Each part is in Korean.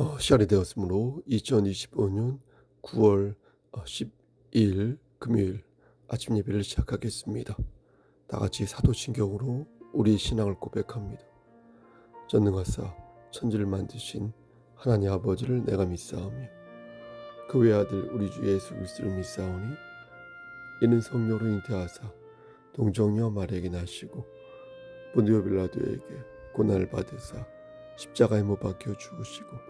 어, 시간이 되었으므로 2025년 9월 12일 금요일 아침 예배를 시작하겠습니다. 다 같이 사도신경으로 우리 신앙을 고백합니다. 전능하사 천지를 만드신 하나님 아버지를 내가 믿사오며 그 외 아들 우리 주 예수 그리스도를 믿사오니 이는 성령으로 잉태하사 동정녀 마리에게 나시고 본디오 빌라도에게 고난을 받으사 십자가에 못 박혀 죽으시고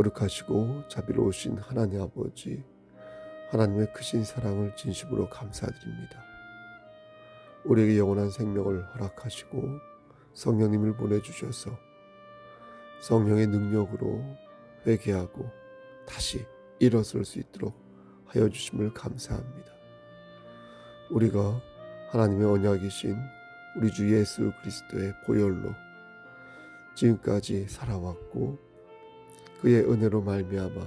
거룩하시고 자비로우신 하나님 아버지, 하나님의 크신 사랑을 진심으로 감사드립니다. 우리에게 영원한 생명을 허락하시고 성령님을 보내주셔서 성령의 능력으로 회개하고 다시 일어설 수 있도록 하여 주심을 감사합니다. 우리가 하나님의 언약이신 우리 주 예수 그리스도의 보혈로 지금까지 살아왔고 그의 은혜로 말미암아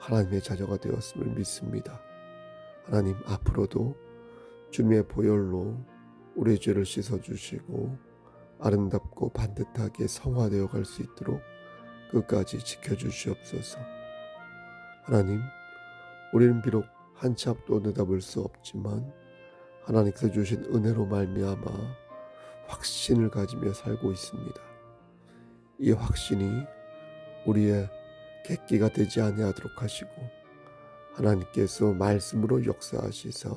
하나님의 자녀가 되었음을 믿습니다. 하나님 앞으로도 주님의 보혈로 우리의 죄를 씻어 주시고 아름답고 반듯하게 성화되어 갈 수 있도록 끝까지 지켜 주시옵소서. 하나님, 우리는 비록 한 치 앞도 내다볼 수 없지만 하나님께서 주신 은혜로 말미암아 확신을 가지며 살고 있습니다. 이 확신이 우리의 객기가 되지 아니하도록 하시고 하나님께서 말씀으로 역사하시사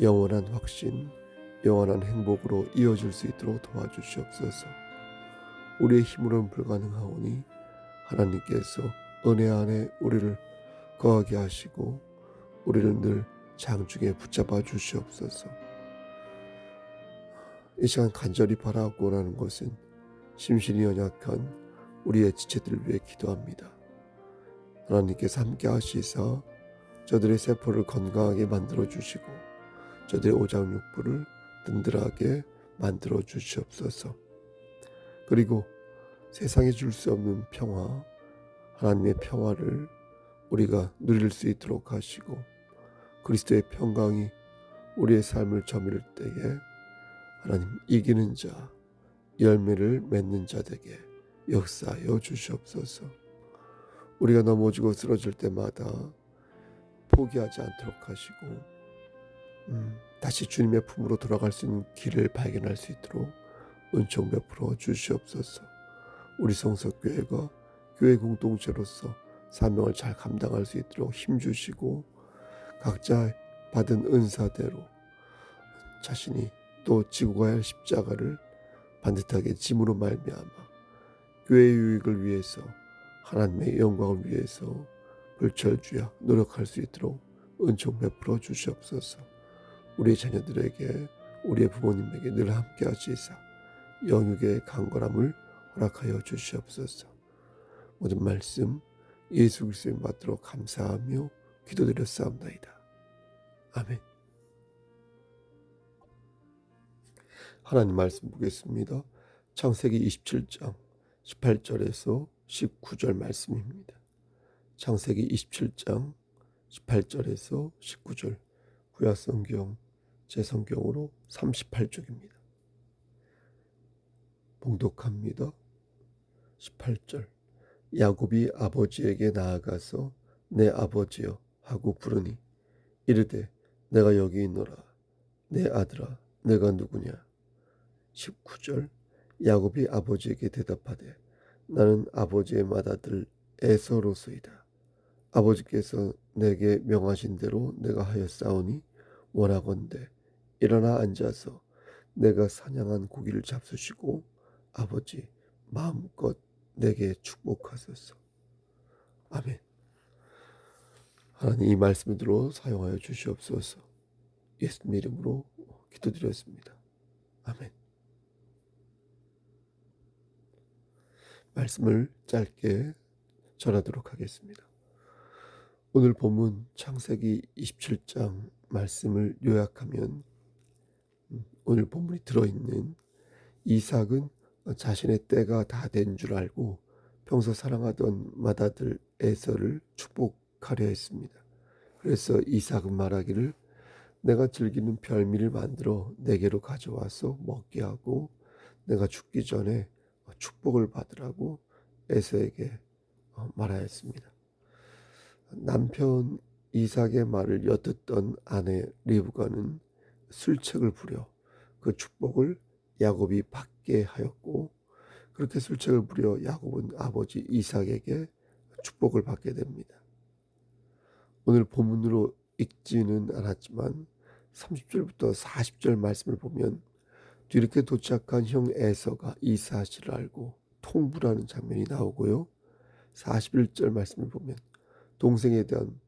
영원한 확신, 영원한 행복으로 이어질 수 있도록 도와주시옵소서. 우리의 힘으로는 불가능하오니 하나님께서 은혜 안에 우리를 거하게 하시고 우리를 늘 장중에 붙잡아 주시옵소서. 이 시간 간절히 바라고 원하는 것은 심신이 연약한 우리의 지체들을 위해 기도합니다. 하나님께서 함께 하시사 저들의 세포를 건강하게 만들어 주시고 저들의 오장육부를 든든하게 만들어 주시옵소서. 그리고 세상에 줄 수 없는 평화, 하나님의 평화를 우리가 누릴 수 있도록 하시고 그리스도의 평강이 우리의 삶을 저밀 때에 하나님 이기는 자, 열매를 맺는 자 되게 역사하여 주시옵소서. 우리가 넘어지고 쓰러질 때마다 포기하지 않도록 하시고 음, 다시 주님의 품으로 돌아갈 수 있는 길을 발견할 수 있도록 은총 베풀어 주시옵소서. 우리 성석교회가 교회 공동체로서 사명을 잘 감당할 수 있도록 힘 주시고 각자 받은 은사대로 자신이 또 지고 가야 할 십자가를 반듯하게 짐으로 말미암아 교회의 유익을 위해서 하나님의 영광을 위해서 불철주야 노력할 수 있도록 은총 베풀어 주시옵소서. 우리 자녀들에게 우리의 부모님에게 늘 함께 하시사 영육의 강건함을 허락하여 주시옵소서. 모든 말씀 예수 그리스도의 받들어 감사하며 기도드렸사옵나이다. 아멘. 하나님 말씀 보겠습니다. 창세기 27장 18절에서 19절 말씀입니다. 창세기 27장 18절에서 19절 구약 성경 제 성경으로 38쪽입니다. 봉독합니다. 18절 야곱이 아버지에게 나아가서 내 아버지여 하고 부르니 이르되 내가 여기 있노라 내 아들아 내가 누구냐 19절 야곱이 아버지에게 대답하되 나는 아버지의 맏아들 에서로소이다. 아버지께서 내게 명하신 대로 내가 하였사오니 원하건대 일어나 앉아서 내가 사냥한 고기를 잡수시고 아버지 마음껏 내게 축복하소서. 아멘. 하나님 이 말씀으로 사용하여 주시옵소서. 예수님 이름으로 기도드렸습니다. 아멘. 말씀을 짧게 전하도록 하겠습니다. 오늘 본문 창세기 27장 말씀을 요약하면 음, 오늘 본문이 들어있는 이삭은 자신의 때가 다 된 줄 알고 평소 사랑하던 맏아들 에서를 축복하려 했습니다. 그래서 이삭은 말하기를 내가 즐기는 별미를 만들어 내게로 가져와서 먹게 하고 내가 죽기 전에 축복을 받으라고 에서에게 어, 말하였습니다. 남편 이삭의 말을 엿듣던 아내 리브가는 술책을 부려 그 축복을 야곱이 받게 하였고 그렇게 술책을 부려 야곱은 아버지 이삭에게 축복을 받게 됩니다. 오늘 본문으로 읽지는 않았지만 30절부터 40절 말씀을 보면 뒤늦게 도착한 형 에서가 이 사실을 알고 통불하는 장면이 나오고요. 41절 말씀을 보면 동생에 대한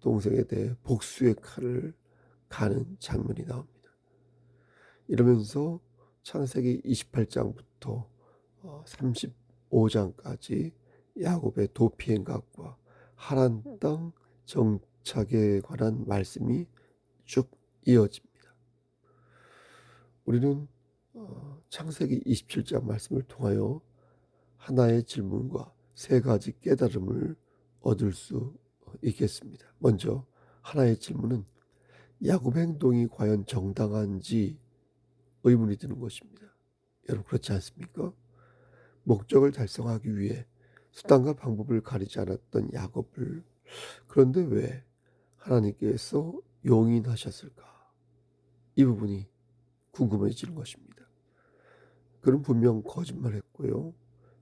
동생에 대해 복수의 칼을 가는 장면이 나옵니다. 이러면서 창세기 28장부터 35장까지 야곱의 도피 행각과 하란 땅 정착에 관한 말씀이 쭉 이어집니다. 우리는 어, 창세기 27장 말씀을 통하여 하나의 질문과 세 가지 깨달음을 얻을 수 있겠습니다. 먼저 하나의 질문은 야곱 행동이 과연 정당한지 의문이 드는 것입니다. 여러분 그렇지 않습니까? 목적을 달성하기 위해 수단과 방법을 가리지 않았던 야곱을 그런데 왜 하나님께서 용인하셨을까? 이 부분이 궁금해지는 것입니다. 그는 분명 거짓말했고요.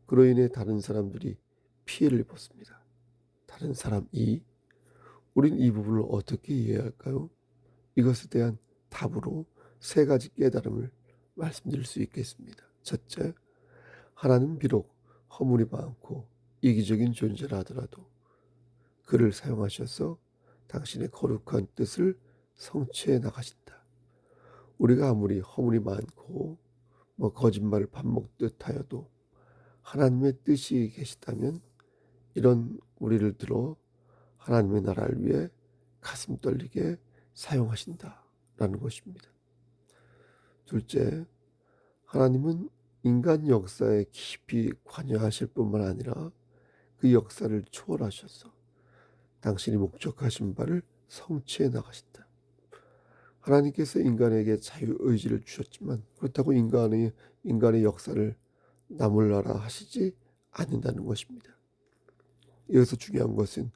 그로 인해 다른 사람들이 피해를 입었습니다. 다른 사람 이 우린 이 부분을 어떻게 이해할까요? 이것에 대한 답으로 세 가지 깨달음을 말씀드릴 수 있겠습니다. 첫째, 하나님 비록 허물이 많고 이기적인 존재라 하더라도 그를 사용하셔서 당신의 거룩한 뜻을 성취해 나가신다. 우리가 아무리 허물이 많고 뭐 거짓말을 밥 먹듯 하여도 하나님의 뜻이 계시다면 이런 우리를 들어 하나님의 나라를 위해 가슴 떨리게 사용하신다라는 것입니다. 둘째, 하나님은 인간 역사에 깊이 관여하실 뿐만 아니라 그 역사를 초월하셔서 당신이 목적하신 바를 성취해 나가신다. 하나님께서 인간에게 자유 의지를 주셨지만 그렇다고 인간의, 인간의 역사를 나몰라라 하시지 않는다는 것입니다. 여기서 중요한 것은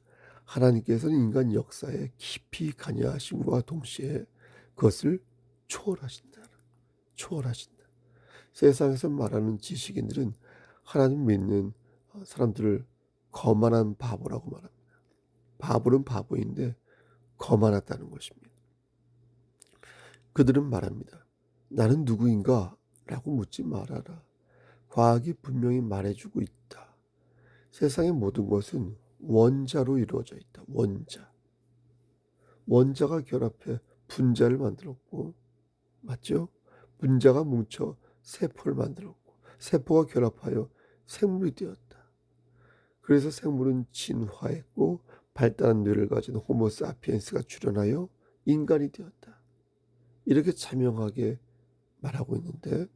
하나님께서는 인간 역사에 깊이 관여하심과 동시에 그것을 초월하신다. 초월하신다. 세상에서 말하는 지식인들은 하나님 믿는 사람들을 거만한 바보라고 말합니다. 바보는 바보인데 거만하다는 것입니다. 그들은 말합니다. 나는 누구인가? 라고 묻지 말아라. 과학이 분명히 말해주고 있다. 세상의 모든 것은 원자로 이루어져 있다. 원자. 원자가 결합해 분자를 만들었고, 맞죠? 분자가 뭉쳐 세포를 만들었고, 세포가 결합하여 생물이 되었다. 그래서 생물은 진화했고, 발달한 뇌를 가진 호모사피엔스가 출현하여 인간이 되었다. 이렇게 자명하게 말하고 있는데,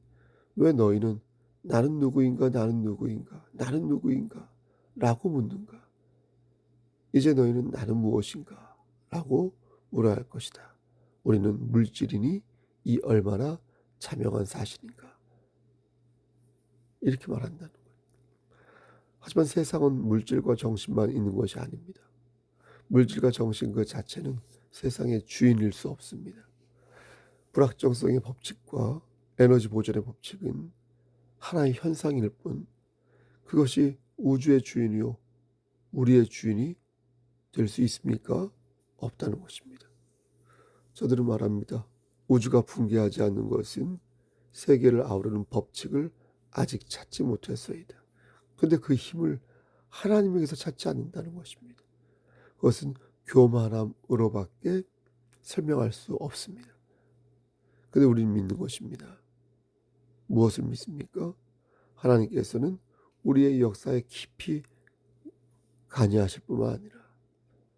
왜 너희는 나는 누구인가, 나는 누구인가, 나는 누구인가? 라고 묻는가? 이제 너희는 나는 무엇인가? 라고 물어야 할 것이다. 우리는 물질이니 이 얼마나 자명한 사실인가? 이렇게 말한다는 거예요. 하지만 세상은 물질과 정신만 있는 것이 아닙니다. 물질과 정신 그 자체는 세상의 주인일 수 없습니다. 불확정성의 법칙과 에너지 보존의 법칙은 하나의 현상일 뿐 그것이 우주의 주인이요 우리의 주인이 될 수 있습니까? 없다는 것입니다. 저들은 말합니다. 우주가 붕괴하지 않는 것은 세계를 아우르는 법칙을 아직 찾지 못했어이다. 근데 그 힘을 하나님에게서 찾지 않는다는 것입니다. 그것은 교만함으로밖에 설명할 수 없습니다. 근데 우리는 믿는 것입니다. 무엇을 믿습니까? 하나님께서는 우리의 역사에 깊이 관여하실 뿐만 아니라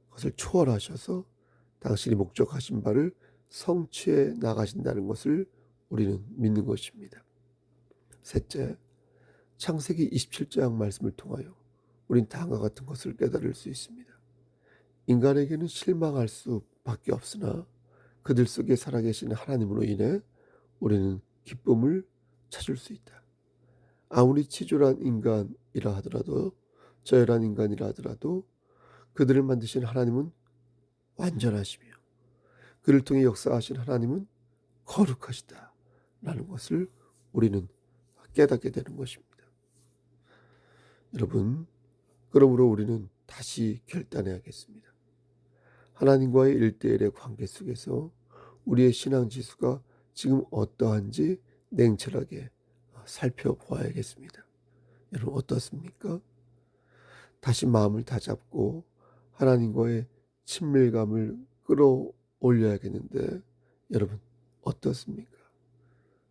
그것을 초월하셔서 당신이 목적하신 바를 성취해 나가신다는 것을 우리는 믿는 것입니다. 셋째, 창세기 27장 말씀을 통하여 우린 다음과 같은 것을 깨달을 수 있습니다. 인간에게는 실망할 수밖에 없으나 그들 속에 살아계신 하나님으로 인해 우리는 기쁨을 찾을 수 있다. 아무리 치졸한 인간이라 하더라도 저열한 인간이라 하더라도 그들을 만드신 하나님은 완전하시며 그를 통해 역사하신 하나님은 거룩하시다. 라는 것을 우리는 깨닫게 되는 것입니다. 여러분, 그러므로 우리는 다시 결단해야겠습니다. 하나님과의 일대일의 관계 속에서 우리의 신앙 지수가 지금 어떠한지 냉철하게 살펴보아야겠습니다. 여러분 어떻습니까? 다시 마음을 다잡고 하나님과의 친밀감을 끌어올려야겠는데 여러분 어떻습니까?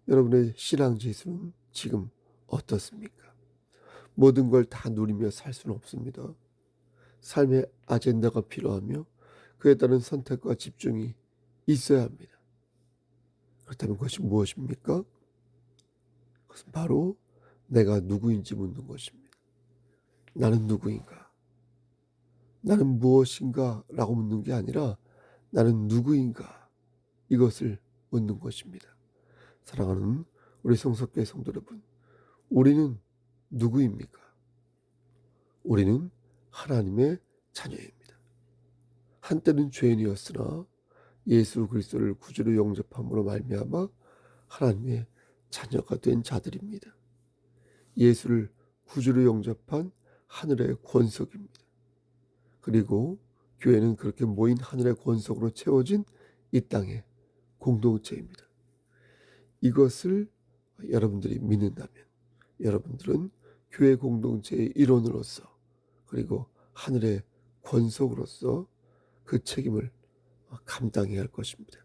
여러분의 신앙 지수는 지금 어떻습니까? 모든 걸 다 누리며 살 수는 없습니다. 삶의 아젠다가 필요하며 그에 따른 선택과 집중이 있어야 합니다. 그렇다면 그것이 무엇입니까? 그것은 바로 내가 누구인지 묻는 것입니다. 나는 누구인가? 나는 무엇인가? 라고 묻는 게 아니라 나는 누구인가? 이것을 묻는 것입니다. 사랑하는 우리 성석교회 성도 여러분, 우리는 누구입니까? 우리는 하나님의 자녀입니다. 한때는 죄인이었으나 예수 그리스도를 구주로 영접함으로 말미암아 하나님의 자녀가 된 자들입니다. 예수를 구주로 영접한 하늘의 권속입니다. 그리고 교회는 그렇게 모인 하늘의 권속으로 채워진 이 땅의 공동체입니다. 이것을 여러분들이 믿는다면 여러분들은 교회 공동체의 일원으로서 그리고 하늘의 권속으로서 그 책임을 감당해야 할 것입니다.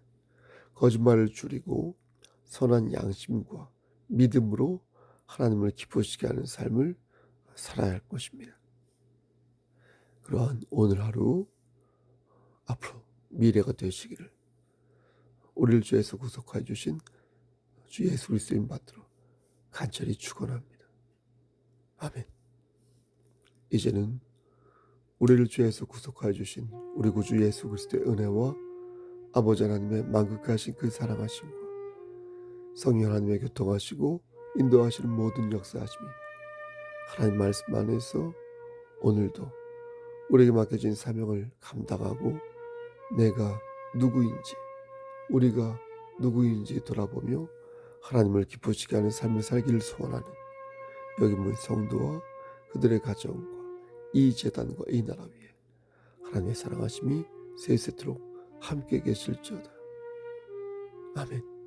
거짓말을 줄이고 선한 양심과 믿음으로 하나님을 기쁘시게 하는 삶을 살아야 할 것입니다. 그러한 오늘 하루 앞으로 미래가 되시기를 우리를 주에서 구속하여 주신 주 예수 그리스도인 받들어 간절히 축원합니다. 아멘. 이제는 우리를 주에서 구속하여 주신 우리 구주 예수 그리스도의 은혜와 아버지 하나님의 만극하신 그 사랑하심과 성령 하나님의 교통하시고 인도하시는 모든 역사하심이 하나님 말씀 안에서 오늘도 우리에게 맡겨진 사명을 감당하고 내가 누구인지 우리가 누구인지 돌아보며 하나님을 기쁘시게 하는 삶을 살기를 소원하는 여기 모인 성도와 그들의 가정과 이 재단과 이 나라 위에 하나님의 사랑하심이 세세토록 함께 계실지어다. 아멘.